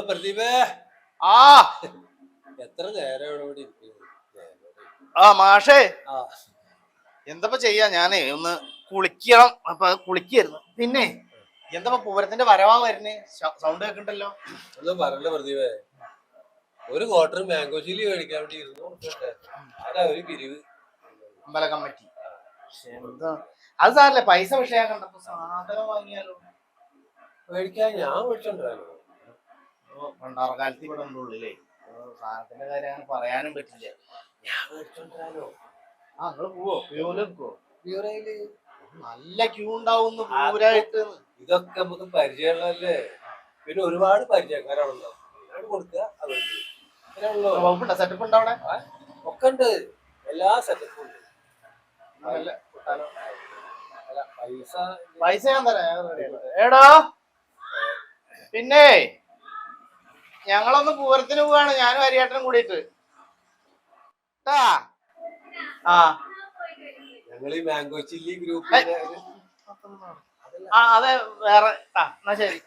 പ്രദീപേ. ആ. എത്ര ആ മാഷേ. ആ. എന്തപ്പോ ചെയ്യാ? ഞാനേ ഒന്ന് കുളിക്കണം. അപ്പൊ കുളിക്കായിരുന്നു. പിന്നെ എന്തപ്പോ പൂരത്തിന്റെ വരവാ വരുന്നേ? സൗണ്ട് കേൾക്കണ്ടല്ലോ ഒന്നും പ്രതിഭേ പ്രദീപേ. ഒരു ക്വാർട്ടർ മാംഗോ ചില്ലി മേടിക്കാൻ വേണ്ടി ഇരുന്നു അതാ ഒരു പിരിവ്. അമ്പല കമ്മിറ്റി. എന്താ? അത് സാറല്ലേ പൈസ വിഷയാക്കണ്ടപ്പോ സാധനം വാങ്ങിയാലോ? മേടിക്കാൻ ഞാൻ മേടിച്ചോണ്ടാലോ പണ്ടാറക്കാലത്ത് ഇവിടെ ഉള്ളിലേ സാധനത്തിന്റെ കാര്യം അങ്ങനെ പറയാനും പറ്റില്ല. ഞാൻ മേടിച്ചോണ്ടിരാലോ. ആ നിങ്ങൾ പോവോ? ക്യൂൽ നിൽക്കോ പ്യൂറയിൽ നല്ല ക്യൂ ഉണ്ടാവുന്നു പൂരായിട്ട് ഇതൊക്കെ നമുക്ക് പരിചയമുള്ളതല്ലേ? പിന്നെ ഒരുപാട് പരിചയക്കാരാണല്ലോ ഞാൻ കൊടുക്കുക അത് അങ്ങനെയുള്ളൂ വകുപ്പുണ്ടോ? സെറ്റപ്പ് ഉണ്ടോ അവിടെ? ഒക്കെ ഉണ്ട്. എല്ലാ സെറ്റപ്പും ഉണ്ട്. നല്ല അല്ല പൈസ പൈസ ഞാൻ തരാം ഞാൻ ready ആണ്. എടോ. പിന്നെ ഞങ്ങളൊന്ന് പൂരത്തിന് പോവാണ്. ഞാനും അരിയേട്ടനും കൂടിയിട്ട്. ട്ടാ. ആ. ഞങ്ങൾ ഈ മാംഗോ ചില്ലി ഗ്രൂപ്പിന്റെ ഒരു- ആ അതെ വേറെ. ആ എന്നാ ശരി.